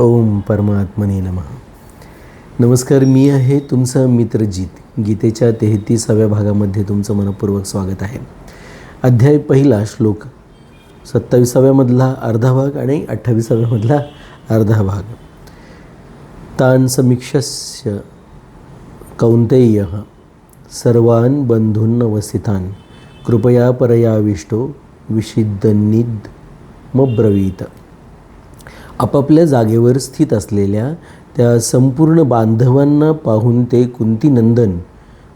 ओम परमात्मने नमः. नमस्कार मी आहे तुमचा मित्रजीत गीतेच्या तेहतीसाव्या भागामध्ये तुमचं मनपूर्वक स्वागत आहे. अध्याय पहिला श्लोक सत्ताविसाव्यामधला अर्धा भाग आणि अठ्ठावीसाव्यामधला अर्धा भाग. तान समीक्षस्य कौंतेय सर्वान बंधून अवस्थितान कृपया परयाविष्टो विषिद्धनिद मब्रवीत आपापल्या जागेवर स्थित असलेल्या त्या संपूर्ण बांधवांना पाहून ते कुंतीनंदन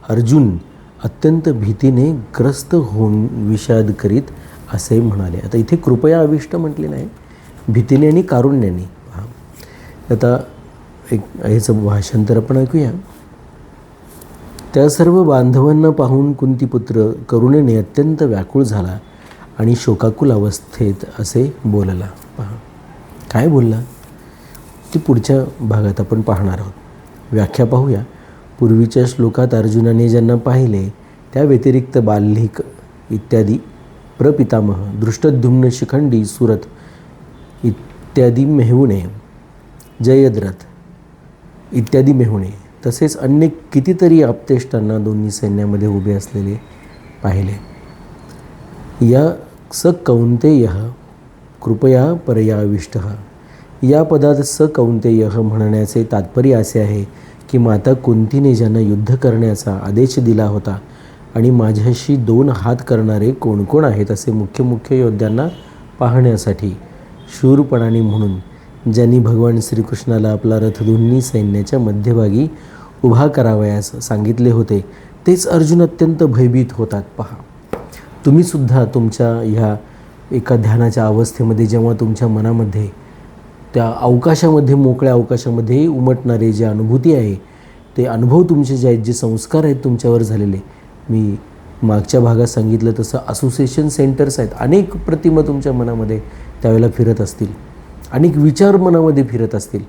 अर्जुन अत्यंत भीतीने ग्रस्त होऊन विषाद करीत असे म्हणाले. आता इथे कृपया अविष्ट म्हटले नाही भीतीने आणि कारुण्याने. पहा आता एक ह्याचं भाषांतर आपण ऐकूया. त्या सर्व बांधवांना पाहून कुंतीपुत्र करुणेने अत्यंत व्याकुळ झाला आणि शोकाकुल अवस्थेत असे बोलला. पहा. काय बोलला? ती पुढच्या भागात आपण पाहणार आहोत. व्याख्या पाहूया. पूर्वीच्या श्लोकात अर्जुनाने ज्यांना पाहिले त्या व्यतिरिक्त बाल्हिक इत्यादी प्रपितामह दृष्टद्युम्न शिखंडी सुरत इत्यादी मेहुणे जयद्रथ इत्यादी मेहुणे तसेच अन्य कितीतरी आपतेष्टांना दोन्ही सैन्यामध्ये उभे असलेले पाहिले. या स कौंतेय कृपया परयाविष्ट. या पदात स कौंतेय म्हणण्याचे तात्पर्य असे आहे की माता कुंतीने ज्यांना युद्ध करण्याचा आदेश दिला होता आणि माझ्याशी दोन हात करणारे कोण कोण आहेत असे मुख्य मुख्य योद्ध्यांना पाहण्यासाठी शूरपणाने म्हणून ज्यांनी भगवान श्रीकृष्णाला आपला रथ दोन्ही सैन्याच्या मध्यभागी उभा करावयास सांगितले होते तेच अर्जुन अत्यंत भयभीत होतात. पहा. तुम्हीसुद्धा तुमच्या ह्या एका ध्यानाच्या अवस्थेमध्ये जेव्हा तुमच्या मनामध्ये त्या अवकाशामध्ये मोकळ्या अवकाशामध्ये उमटणारे जे अनुभूती आहे ते अनुभव तुमचे जे आहेत जे संस्कार आहेत तुमच्यावर झालेले. मी मागच्या भागात सांगितलं तसं असोसिएशन सेंटर्स आहेत. अनेक प्रतिमा तुमच्या मनामध्ये त्यावेळेला फिरत असतील. अनेक विचार मनामध्ये फिरत असतील.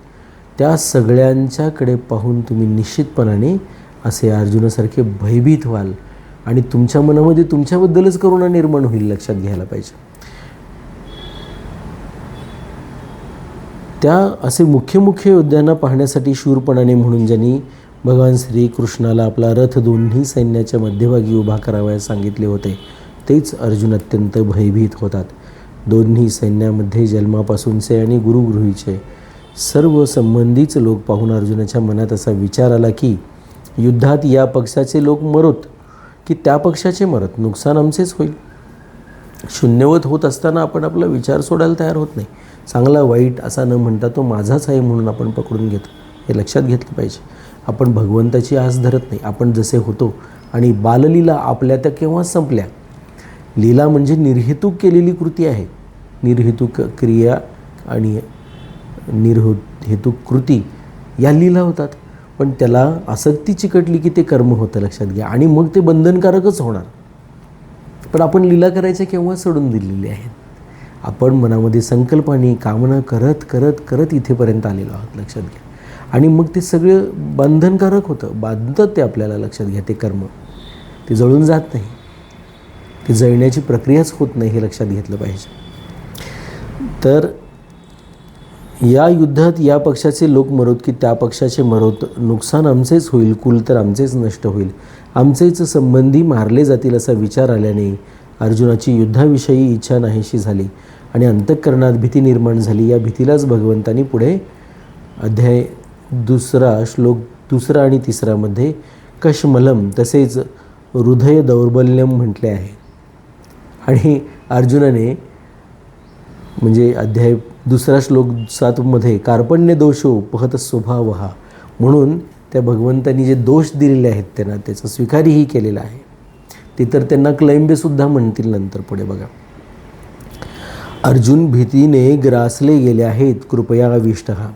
त्या सगळ्यांच्याकडे पाहून तुम्ही निश्चितपणाने असे अर्जुनासारखे भयभीत व्हाल आणि तुमच्या मनामध्ये तुमच्याबद्दलच करुणा निर्माण होईल लक्षात घ्यायला पाहिजे. त्या असे मुख्य मुख्य योद्ध्यांना पाहण्यासाठी शूरपणाने म्हणून ज्यांनी भगवान श्रीकृष्णाला आपला रथ दोन्ही सैन्याच्या मध्यभागी उभा करावयास सांगितले होते तेच अर्जुन अत्यंत भयभीत होतात. दोन्ही सैन्यामध्ये जन्मापासूनचे आणि गुरुगृहीचे सर्व संबंधीच लोक पाहून अर्जुनाच्या मनात असा विचार आला की युद्धात या पक्षाचे लोक मरत की त्या पक्षाचे मरत? नुकसान आमचेच होईल. शून्यवत होत असताना आपण आपला विचार सोडायला तयार होत नाही. चांगला वाईट असा न म्हणता तो माझाच आहे म्हणून आपण पकडून घेतो. हे लक्षात घेतलं पाहिजे. आपण भगवंताची आस धरत नाही. आपण जसे होतो आणि बाललीला आपल्या त्या केव्हा संपल्या? लीला म्हणजे निर्हेतुक केलेली कृती आहे. निर्हेतुक क्रिया आणि निर्हो हेतुक कृती या लीला होतात. पण त्याला आसक्ती चिकटली की ते कर्म होतं लक्षात घ्या. आणि मग ते बंधनकारकच होणार. पण आपण लीला करायच्या केव्हा सोडून दिलेली आहेत? आपण मनामध्ये संकल्प आणि कामना करत करत करत इथेपर्यंत आलेलो आहोत लक्षात घ्या. आणि मग ते सगळं बंधनकारक होतं. बांधतं ते आपल्याला लक्षात घ्या ते कर्म. ते जळून जात नाही. ते जळण्याची प्रक्रियाच होत नाही हे लक्षात घेतलं पाहिजे. तर या युद्धात या पक्षाचे लोक मरोत की त्या पक्षाचे मरोत नुकसान आमचेच होईल कुल तर आमचेच नष्ट होईल. आमचेच संबंधी मारले जातील असा विचार आल्याने अर्जुनाची युद्धाविषयी इच्छा नाहीशी झाली. आणि अंतःकरणात भीती निर्माण झाली. या भीतीलाच भगवंतांनी पुढे अध्याय दुसरा श्लोक दुसरा आणि तिसरामध्ये कशमलम तसेच हृदय दौर्बल्यम म्हटले आहे. आणि अर्जुनाने म्हणजे अध्याय दुसरा श्लोक सातमध्ये कार्पण्य दोषो पहत स्वभाव हा म्हणून त्या भगवंतांनी जे दोष दिलेले आहेत त्यांना त्याचा स्वीकारही केलेला आहे. ते तर त्यांना क्लैंबेसुद्धा म्हणतील नंतर पुढे बघा. अर्जुन भीतीने ग्रासले गेले आहेत. कृपया आविष्ट हा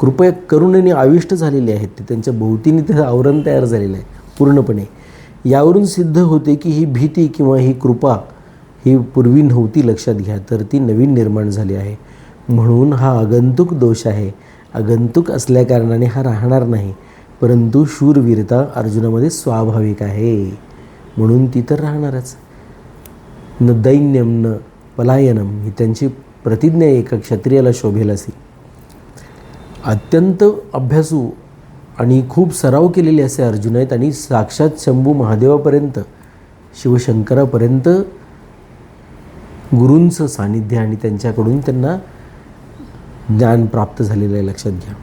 कृपया करुणेने आविष्ट झालेले आहेत. ते त्यांच्या भोवतीने त्याचं आवरण तयार झालेलं आहे. पूर्णपणे. यावरून सिद्ध होते की ही भीती किंवा ही कृपा ही पूर्वी नव्हती लक्षात घ्या तर ती नवीन निर्माण झाली आहे. म्हणून हा आगंतुक दोष आहे. आगंतुक असल्याकारणाने हा राहणार नाही परंतु शूरवीरता अर्जुनामध्ये स्वाभाविक आहे. म्हणून ती तर राहणारच. न दैन्यम न पलायनम ही त्यांची प्रतिज्ञा एका क्षत्रियाला शोभेल असे. अत्यंत अभ्यासू आणि खूप सराव केलेले असे अर्जुन आहेत आणि साक्षात शंभू महादेवापर्यंत शिवशंकरापर्यंत गुरूंचं सानिध्य आणि त्यांच्याकडून त्यांना ज्ञान प्राप्त झालेलं आहे लक्षात घ्या.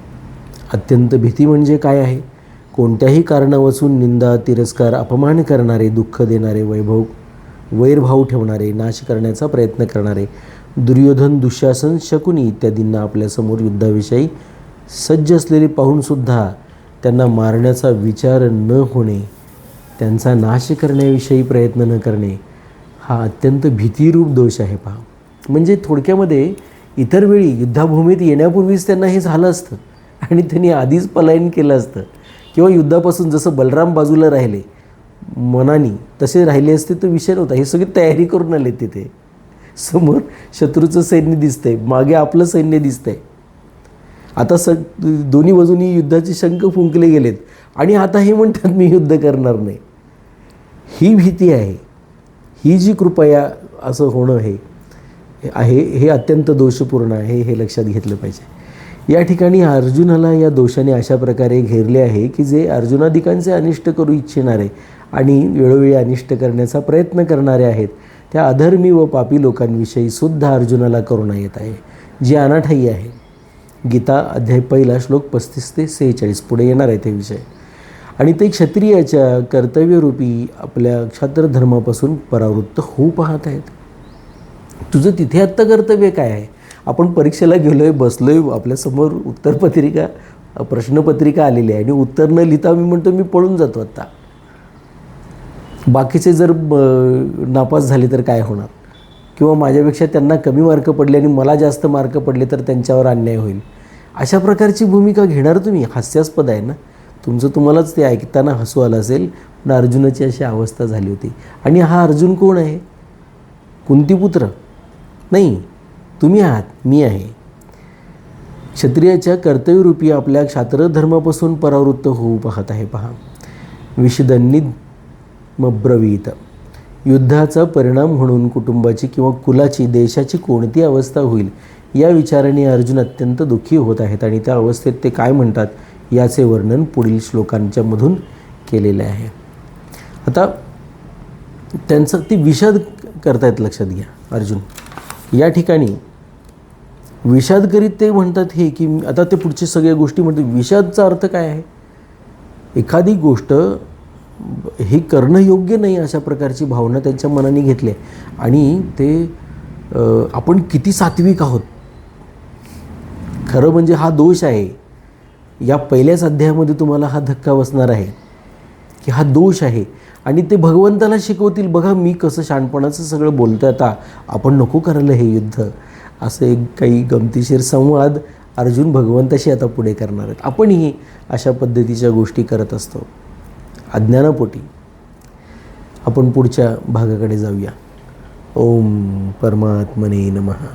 अत्यंत भीती म्हणजे काय आहे? कोणत्याही कारणापासून निंदा तिरस्कार अपमान करणारे दुःख देणारे वैभव वैरभाव ठेवणारे नाश करण्याचा प्रयत्न करणारे दुर्योधन दुःशासन शकुनी इत्यादींना आपल्यासमोर युद्धाविषयी सज्ज असलेले पाहूनसुद्धा त्यांना मारण्याचा विचार न होणे त्यांचा नाश करण्याविषयी प्रयत्न न करणे हा अत्यंत भीतीरूप दोष आहे पहा. म्हणजे थोडक्यामध्ये इतर वेळी युद्धाभूमीत येण्यापूर्वीच त्यांना हे झालं असतं आणि त्यांनी आधीच पलायन केलं असतं. किंवा युद्धापासून जसं बलराम बाजूला राहिले मनानी तसे राहिले असते तर विषय नव्हता. हे सगळी तयारी करून आले तिथे समोर शत्रूचं सैन्य दिसतंय. मागे आपलं सैन्य दिसतंय. आता स दोन्ही बाजूनी युद्धाचे शंख फुंकले गेलेत. आणि आता हे म्हणतात मी युद्ध करणार नाही. ही भीती आहे. ही जी कृपया असं होणं हे आहे हे अत्यंत दोषपूर्ण आहे हे लक्षात घेतलं पाहिजे. या ठिकाणी अर्जुनाला या दोषाने अशा प्रकारे घेरले आहे की जे अर्जुनाधिकांचे अनिष्ट करू इच्छिणारे आणि वेळोवेळी अनिष्ट करण्याचा प्रयत्न करणारे आहेत. त्या अधर्मी व पापी लोकांविषयी सुद्धा अर्जुनाला करुणा येत आहे जी अनाठाई आहे. गीता अध्याय पहिला श्लोक पस्तीस ते सेहेचाळीस पुढे येणार आहे ते विषय. आणि ते क्षत्रियाच्या कर्तव्यरूपी आपल्या क्षत्रधर्मापासून परावृत्त होऊ पाहत आहेत. तुझं तिथे आत्ता कर्तव्य काय आहे? आपण परीक्षेला गेलो आहे बसलो आहे आपल्यासमोर उत्तरपत्रिका प्रश्नपत्रिका आलेली आहे आणि उत्तर न लिहिता मी म्हणतो मी पळून जातो आत्ता. बाकीचे जर ब- नापास झाले तर काय होणार? किंवा माझ्यापेक्षा त्यांना कमी मार्क पडले आणि मला जास्त मार्क पडले तर त्यांच्यावर अन्याय होईल? अशा प्रकारची भूमिका घेणार तुम्ही? हास्यास्पद आहे ना? तुमचं तुम्हालाच ते ऐकताना हसू आलं असेल. पण अर्जुनाची अशी अवस्था झाली होती. आणि हा अर्जुन कोण आहे? कुंतीपुत्र नाही तुम्ही आहात. मी आहे. क्षत्रियाच्या कर्तव्यरूपी आपल्या क्षात्रधर्मापासून परावृत्त होऊ पाहत आहे. पहा. मब्रवीत. युद्धाचा परिणाम म्हणून कुटुंबाची किंवा कुलाची देशाची कोणती अवस्था होईल या विचाराने अर्जुन अत्यंत दुःखी होत आहेत आणि त्या अवस्थेत ते काय म्हणतात याचे वर्णन पुढील श्लोकांच्या मधून केलेले आहे. आता त्यांचं ती विषाद करतायत लक्षात घ्या अर्जुन. या ठिकाणी विषाद करीत ते म्हणतात हे की आता ते पुढचे सगळ्या गोष्टी म्हणतात. विषादचा अर्थ काय आहे? एखादी गोष्ट हे करणं योग्य नाही अशा प्रकारची भावना त्यांच्या मनाने घेतली आणि ते आपण किती सात्विक आहोत? खरं म्हणजे हा दोष आहे. या पहिल्याच अध्यायामध्ये तुम्हाला हा धक्का बसणार आहे की हा दोष आहे. आणि ते भगवंताला शिकवतील बघा मी कसं शहाणपणाचं सगळं बोलतोय आता. आपण नको करायला हे युद्ध. असं एक काही गमतीशीर संवाद अर्जुन भगवंताशी आता पुढे करणार आहेत. आपणही अशा पद्धतीच्या गोष्टी करत असतो. अज्ञानापोटी. आपण पुढच्या भागाकडे जाऊया. ओम परमात्मने नमः.